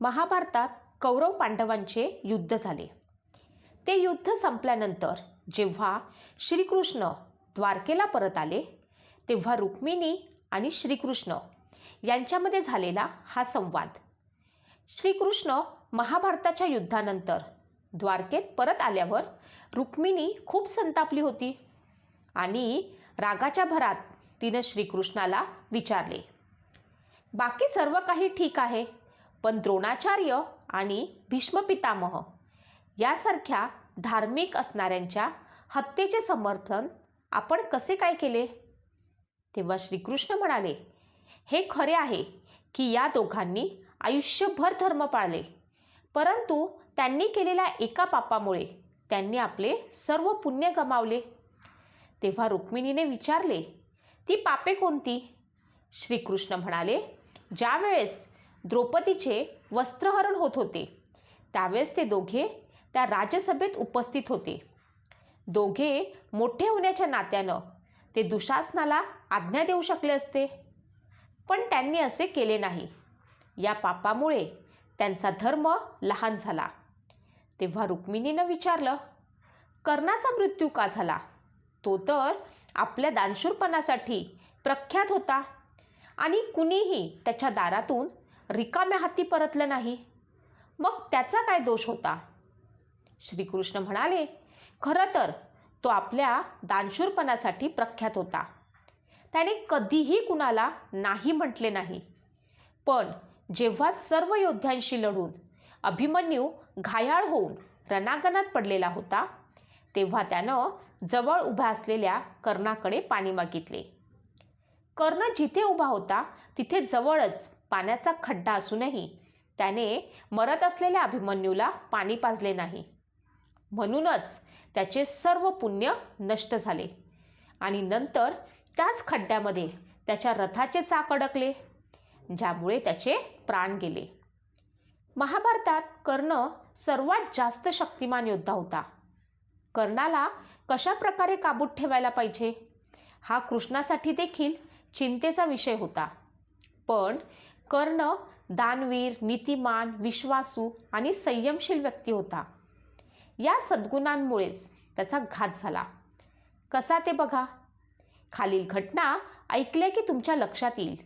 महाभारतात कौरव पांडवांचे युद्ध झाले. ते युद्ध संपल्यानंतर जेव्हा श्रीकृष्ण द्वारकेला परत आले तेव्हा रुक्मिणी आणि श्रीकृष्ण यांच्यामध्ये झालेला हा संवाद. श्रीकृष्ण महाभारताच्या युद्धानंतर द्वारकेत परत आल्यावर रुक्मिणी खूप संतापली होती आणि रागाच्या भरात तिनं श्रीकृष्णाला विचारले बाकी सर्व काही ठीक आहे? पण द्रोणाचार्य आणि भीष्म पितामह यासारख्या धार्मिक असणाऱ्यांच्या हत्येचे समर्थन आपण कसे काय केले? तेव्हा श्रीकृष्ण म्हणाले हे खरे आहे की या दोघांनी आयुष्यभर धर्म पाळले परंतु त्यांनी केलेल्या एका पापामुळे त्यांनी आपले सर्व पुण्य गमावले. तेव्हा रुक्मिणीने विचारले ती पापे कोणती? श्रीकृष्ण म्हणाले ज्या वेळेस द्रौपदीचे वस्त्रहरण होत होते. त्यावेळेस ते दोघे त्या राजसभेत उपस्थित होते. दोघे मोठे होण्याच्या नात्यानं ते दुशासनाला आज्ञा देऊ शकले असते. पण त्यांनी असे केले नाही. या पापामुळे त्यांचा धर्म लहान झाला. तेव्हा रुक्मिणीनं विचारलं कर्णाचा मृत्यू का झाला? तो तर आपल्या दानशूरपणासाठी प्रख्यात होता आणि कुणीही त्याच्या दारातून रिकाम्या हाती परतलं नाही. मग त्याचा काय दोष होता? श्रीकृष्ण म्हणाले खरं तर तो आपल्या दानशूरपणासाठी प्रख्यात होता. त्याने कधीही कुणाला नाही म्हटले नाही. पण जेव्हा सर्व योद्ध्यांशी लढून अभिमन्यू घायाळ होऊन रणांगणात पडलेला होता तेव्हा त्यानं जवळ उभा असलेल्या कर्णाकडे पाणी मागितले. कर्ण जिथे उभा होता तिथे जवळच पाण्याचा खड्डा असूनही त्याने मरत असलेल्या अभिमन्यूला पाणी पाजले नाही. म्हणूनच त्याचे सर्व पुण्य नष्ट झाले आणि नंतर त्याच खड्ड्यामध्ये त्याच्या रथाचे चाक अडकले ज्यामुळे त्याचे प्राण गेले. महाभारतात कर्ण सर्वात जास्त शक्तिमान योद्धा होता. कर्णाला कशा प्रकारे काबूत ठेवायला पाहिजे? हा कृष्णासाठी देखील चिंतेचा विषय होता. पण कर्ण दानवीर नीतिमान विश्वासू आणि संयमशील व्यक्ती होता. या सद्गुणांमुळेच त्याचा घात झाला. कसा ते बघा? खालील घटना ऐकल्या की तुमच्या लक्षात येईल.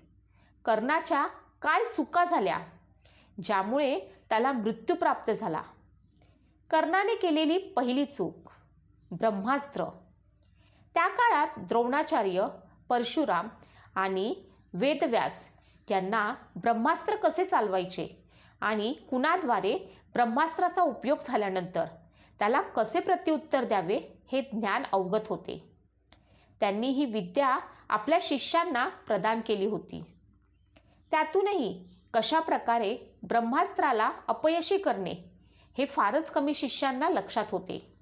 कर्णाच्या काय चुका झाल्या? ज्यामुळे त्याला मृत्यू प्राप्त झाला. कर्णाने केलेली पहिली चूक ब्रह्मास्त्र. त्या काळात द्रोणाचार्य परशुराम आणि वेदव्यास त्यांना ब्रह्मास्त्र कसे चालवायचे आणि कुणाद्वारे ब्रह्मास्त्राचा उपयोग झाल्यानंतर त्याला कसे प्रत्युत्तर द्यावे हे ज्ञान अवगत होते. त्यांनी ही विद्या आपल्या शिष्यांना प्रदान केली होती. त्यातूनही कशा प्रकारे ब्रह्मास्त्राला अपयशी करणे हे फारच कमी शिष्यांना लक्षात होते.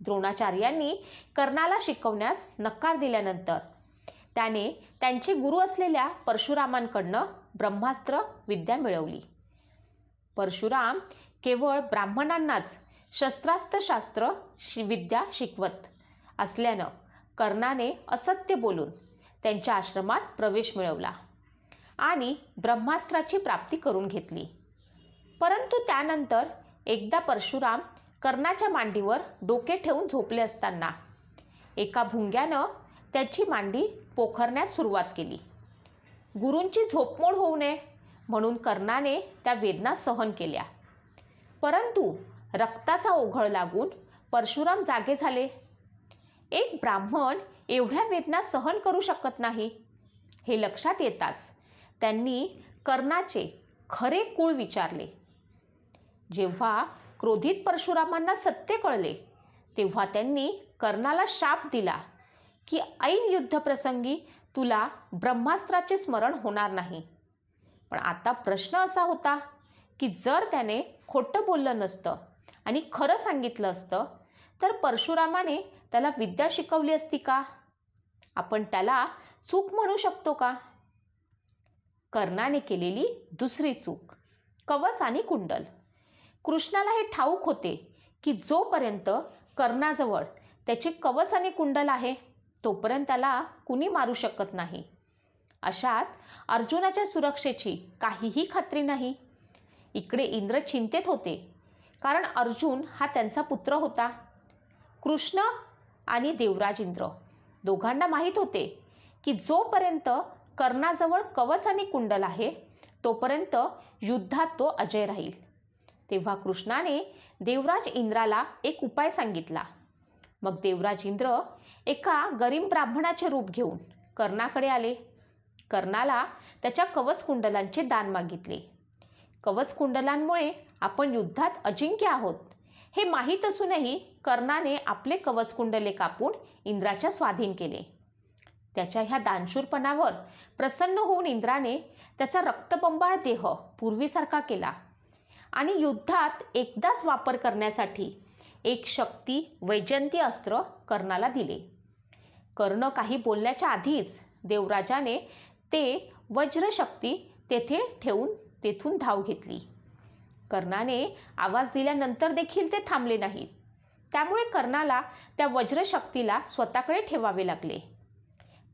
द्रोणाचार्यांनी कर्णाला शिकवण्यास नकार दिल्यानंतर त्याने त्यांचे गुरु असलेल्या परशुरामांकडनं ब्रह्मास्त्र विद्या मिळवली. परशुराम केवळ ब्राह्मणांनाच शस्त्रास्त्रशास्त्र शि विद्या शिकवत असल्यानं कर्णाने असत्य बोलून त्यांच्या आश्रमात प्रवेश मिळवला आणि ब्रह्मास्त्राची प्राप्ती करून घेतली. परंतु त्यानंतर एकदा परशुराम कर्णाच्या मांडीवर डोके ठेवून झोपले असताना एका भुंग्यानं त्याची मांडी पोखरण्यास सुरुवात केली. गुरूंची झोपमोड होऊ नये म्हणून कर्णाने त्या वेदना सहन केल्या. परंतु रक्ताचा ओघळ लागून परशुराम जागे झाले. एक ब्राह्मण एवढ्या वेदना सहन करू शकत नाही हे लक्षात येताच त्यांनी कर्णाचे खरे कुळ विचारले. जेव्हा क्रोधित परशुरामांना सत्य कळले तेव्हा त्यांनी कर्णाला शाप दिला. की ऐन युद्धप्रसंगी तुला ब्रह्मास्त्राचे स्मरण होणार नाही. पण आता प्रश्न असा होता की जर त्याने खोटं बोललं नसतं आणि खरं सांगितलं असतं तर परशुरामाने त्याला विद्या शिकवली असती का? आपण त्याला चूक म्हणू शकतो का? कर्णाने केलेली दुसरी चूक कवच आणि कुंडल. कृष्णाला हे ठाऊक होते की जोपर्यंत कर्णाजवळ त्याचे कवच आणि कुंडल आहे तोपर्यंत त्याला कुणी मारू शकत नाही. अशात अर्जुनाच्या सुरक्षेची काहीही खात्री नाही. इकडे इंद्र चिंतेत होते कारण अर्जुन हा त्यांचा पुत्र होता. कृष्ण आणि देवराज इंद्र दोघांना माहीत होते की जोपर्यंत कर्णाजवळ कवच आणि कुंडल आहे तोपर्यंत युद्धात तो अजय राहील. तेव्हा कृष्णाने देवराज इंद्राला एक उपाय सांगितला. मग देवराज इंद्र एका गरीब ब्राह्मणाचे रूप घेऊन कर्णाकडे आले. कर्णाला त्याच्या कवच कुंडलांचे दान मागितले. कवच कुंडलांमुळे आपण युद्धात अजिंक्य आहोत. हे माहीत असूनही कर्णाने आपले कवच कुंडले कापून इंद्राच्या स्वाधीन केले. त्याच्या ह्या दानशूरपणावर प्रसन्न होऊन इंद्राने त्याचा रक्तबंबाळ देह पूर्वीसारखा केला आणि युद्धात एकदाच वापर करण्यासाठी एक शक्ती वैजयंती अस्त्र कर्णाला दिले. कर्ण काही बोलण्याच्या आधीच देवराजाने ते वज्रशक्ती तेथे ठेवून तेथून धाव घेतली. कर्णाने आवाज दिल्यानंतर देखील ते थांबले नाहीत. त्यामुळे कर्णाला त्या वज्रशक्तीला स्वतःकडे ठेवावे लागले.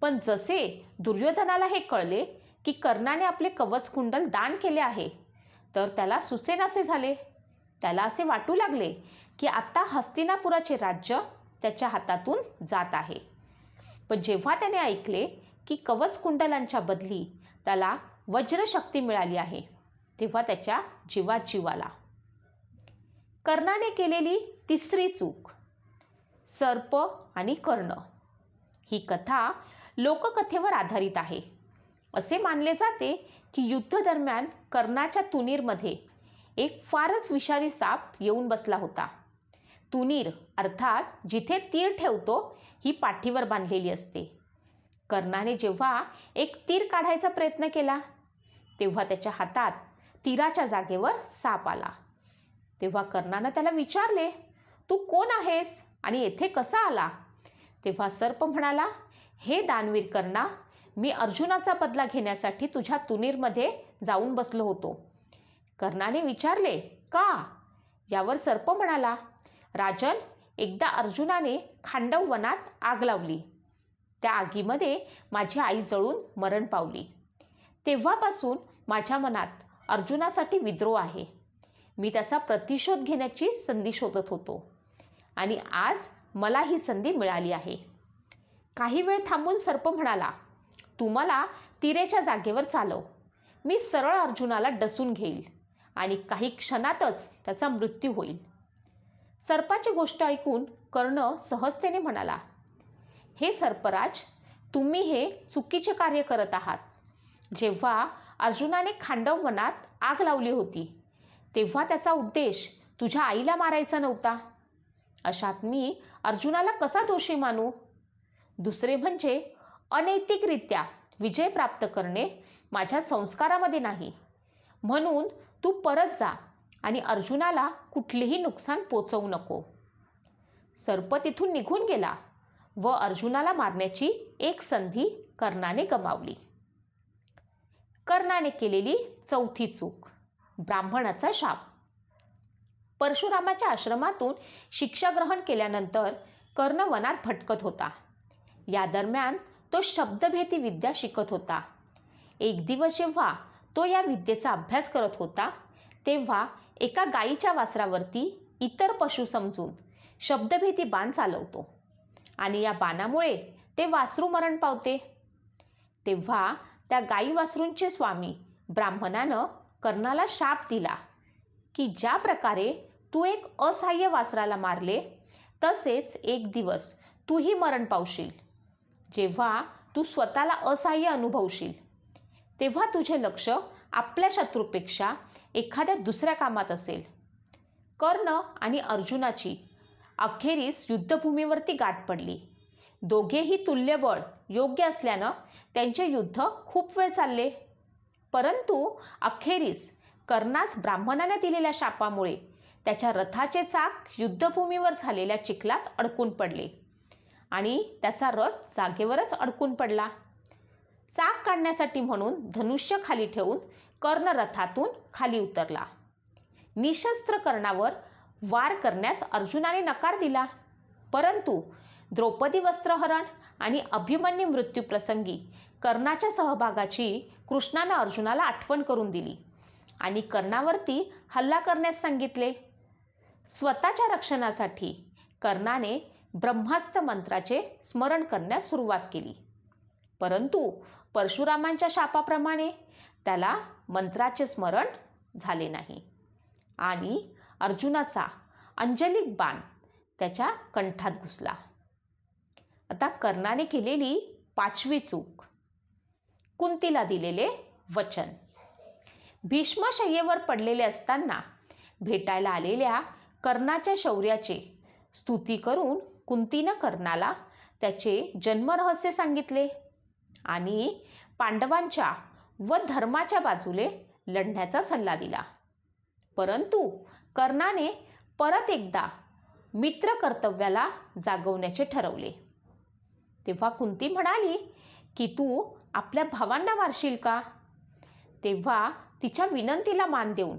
पण जसे दुर्योधनाला हे कळले की कर्णाने आपले कवच कुंडल दान केले आहे तर त्याला सुचेनासे झाले. त्याला असे वाटू लागले की आत्ता हस्तिनापुराचे राज्य त्याच्या हातातून जात आहे. पण जेव्हा त्याने ऐकले की कवच कुंडलांच्या बदली त्याला वज्रशक्ती मिळाली आहे तेव्हा त्याच्या जीवात जीवाला कर्णाने केलेली तिसरी चूक सर्प आणि कर्ण ही कथा लोककथेवर आधारित आहे. असे मानले जाते की युद्ध दरम्यान कर्णाच्या तुनीरमध्ये एक फारच विषारी साप येऊन बसला होता. तुनीर अर्थात जिथे तीर ठेवतो ही पाठीवर बांधलेली असते. कर्णाने जेव्हा एक तीर काढायचा प्रयत्न केला तेव्हा त्याच्या हातात तीराच्या जागेवर साप आला. तेव्हा कर्णानं त्याला विचारले तू कोण आहेस आणि येथे कसा आला? तेव्हा सर्प म्हणाला हे दानवीर कर्णा मी अर्जुनाचा बदला घेण्यासाठी तुझ्या तुनीरमध्ये जाऊन बसलो होतो. कर्णाने विचारले का? यावर सर्प म्हणाला राजन एकदा अर्जुनाने खांडव वनात आग लावली. त्या आगीमध्ये माझी आई जळून मरण पावली. तेव्हापासून माझ्या मनात अर्जुनासाठी विद्रोह आहे. मी त्याचा प्रतिशोध घेण्याची संधी शोधत होतो. आणि आज मला ही संधी मिळाली आहे. काही वेळ थांबून सर्प म्हणाला तू मला तिरेच्या जागेवर चालव. मी सरळ अर्जुनाला डसून घेईल. आणि काही क्षणातच त्याचा मृत्यू होईल. सर्पाची गोष्ट ऐकून कर्ण सहजतेने म्हणाला हे सर्पराज तुम्ही हे चुकीचे कार्य करत आहात. जेव्हा अर्जुनाने खांडव वनात आग लावली होती तेव्हा त्याचा उद्देश तुझ्या आईला मारायचा नव्हता. अशात मी अर्जुनाला कसा दोषी मानू? दुसरे म्हणजे अनैतिकरित्या विजय प्राप्त करणे माझ्या संस्कारामध्ये नाही. म्हणून तू परत जा आणि अर्जुनाला कुठलेही नुकसान पोचवू नको. सर्प तिथून निघून गेला व अर्जुनाला मारण्याची एक संधी कर्णाने गमावली. कर्णाने केलेली चौथी चूक ब्राह्मणाचा शाप. परशुरामाच्या आश्रमातून शिक्षा ग्रहण केल्यानंतर कर्ण वनात भटकत होता. या दरम्यान तो शब्दभेदी विद्या शिकत होता. एक दिवस जेव्हा तो या विद्येचा अभ्यास करत होता तेव्हा एका गायीच्या वासरावरती इतर पशु समजून शब्दभेदी बाण चालवतो आणि या बाणामुळे ते वासरू मरण पावते. तेव्हा त्या गाई वासरूंचे स्वामी ब्राह्मणानं कर्णाला शाप दिला की ज्या प्रकारे तू एक असहाय्य वासराला मारले तसेच एक दिवस तूही मरण पावशील. जेव्हा तू स्वतःला असहाय्य अनुभवशील तेव्हा तुझे लक्ष आपल्या शत्रूपेक्षा एखाद्या दुसऱ्या कामात असेल. कर्ण आणि अर्जुनाची अखेरीस युद्धभूमीवरती गाठ पडली. दोघेही तुल्यबळ योग्य असल्यानं त्यांचे युद्ध खूप वेळ चालले. परंतु अखेरीस कर्णास ब्राह्मणाने दिलेल्या शापामुळे त्याच्या रथाचे चाक युद्धभूमीवर झालेल्या चिखलात अडकून पडले आणि त्याचा रथ जागेवरच अडकून पडला. चाक काढण्यासाठी म्हणून धनुष्य खाली ठेवून कर्ण रथातून खाली उतरला. निशस्त्र कर्णावर वार करण्यास अर्जुनाने नकार दिला. परंतु द्रौपदी वस्त्रहरण आणि अभिमन्यू मृत्यूप्रसंगी कर्णाच्या सहभागाची कृष्णानं अर्जुनाला आठवण करून दिली आणि कर्णावरती हल्ला करण्यास सांगितले. स्वतःच्या रक्षणासाठी कर्णाने ब्रह्मास्त्र मंत्राचे स्मरण करण्यास सुरुवात केली. परंतु परशुरामांच्या शापाप्रमाणे त्याला मंत्राचे स्मरण झाले नाही. आणि अर्जुनाचा अंजलिक बाण त्याच्या कंठात घुसला. आता कर्णाने केलेली पाचवी चूक. कुंतीला दिलेले वचन. भीष्मशय्येवर पडलेले असताना भेटायला आलेल्या कर्णाच्या शौर्याचे स्तुती करून कुंतीनं कर्णाला त्याचे जन्मरहस्य सांगितले. आणि पांडवांच्या व धर्माच्या बाजूने लढण्याचा सल्ला दिला. परंतु कर्णाने परत एकदा मित्र कर्तव्याला जागवण्याचे ठरवले. तेव्हा कुंती म्हणाली की तू आपल्या भावांना मारशील का? तेव्हा तिच्या विनंतीला मान देऊन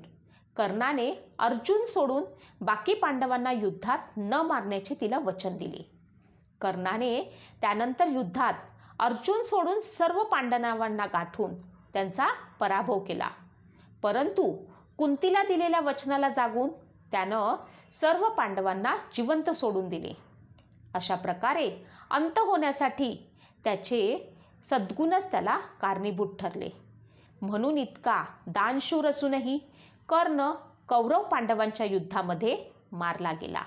कर्णाने अर्जुन सोडून बाकी पांडवांना युद्धात न मारण्याचे तिला वचन दिले. कर्णाने त्यानंतर युद्धात अर्जुन सोडून सर्व पांडवांना गाठून त्यांचा पराभव केला. परंतु कुंतीला दिलेल्या वचनाला जागून त्यानं सर्व पांडवांना जिवंत सोडून दिले. अशा प्रकारे अंत होण्यासाठी त्याचे सद्गुणच त्याला कारणीभूत ठरले. म्हणून इतका दानशूर असूनही कर्ण कौरव पांडवांच्या युद्धामध्ये मारला गेला.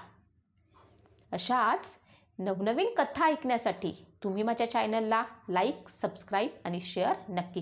अशाच नवनवीन कथा ऐकण्यासाठी तुम्ही माझ्या चॅनलला लाईक सबस्क्राईब आणि शेअर नक्की